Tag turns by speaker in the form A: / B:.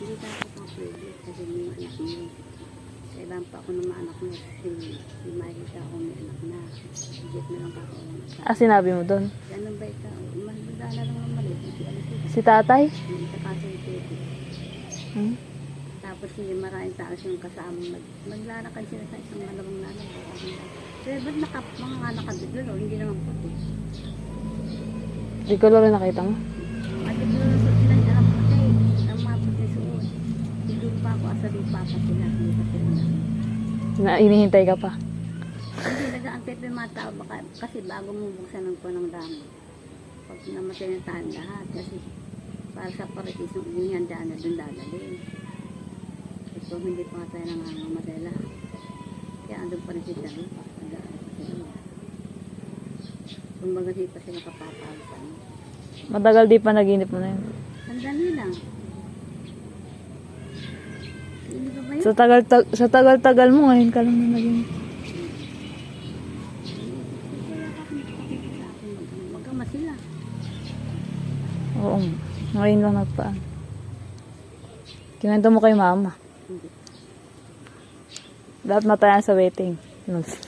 A: Hindi ka ako pa pwede kasi may anak mo. Kailangan pa ako ng mga anak mo kasi hindi makikita ako may anak na. Higit na lang ako.
B: Ah, sinabi mo doon.
A: Ganun ba ikaw? Mahanda na lang ng mali. Hindi.
B: Si tatay?
A: Hindi ka kasi ito.
B: Hmm?
A: Tapos hindi maraming tao siyang kasama. Mag, maglalakad sila sa isang malamang nalang. Pero ba't naka, mga nga nakabidlo? No? Hindi naman puti.
B: Di ko lang nakita mo.
A: Mabidlo na sa sila. Alam ko kasi ang mga puti suot. Hindi pa ako asali pa pa sila. Hindi pa sila na.
B: Na inihintay ka pa.
A: Hindi nag-aantay pa yung mga tao. Baka, kasi bago mo buksan ng punong damo. Pag namatay na tayo lahat. Kasi para sa paritis ng inihanda na doon dadalhin. Ito hindi pa nga tayo nangangamatay lahat. Kaya andun pa rin si Dalo. Pagdaan pa sila. Kumbaga di pa sila kapapalitan.
B: Matagal di pa naginip mo na yun.
A: Ang dali lang. Hindi ka ba yun?
B: Sa tagal, tag- sa tagal-tagal mo, ngayon ka lang na naginip.
A: Magkama.
B: Oo. Ngayon lang nagpaan. Kinento mo kay mama. Dapat matayan sa waiting.
A: Yung 31.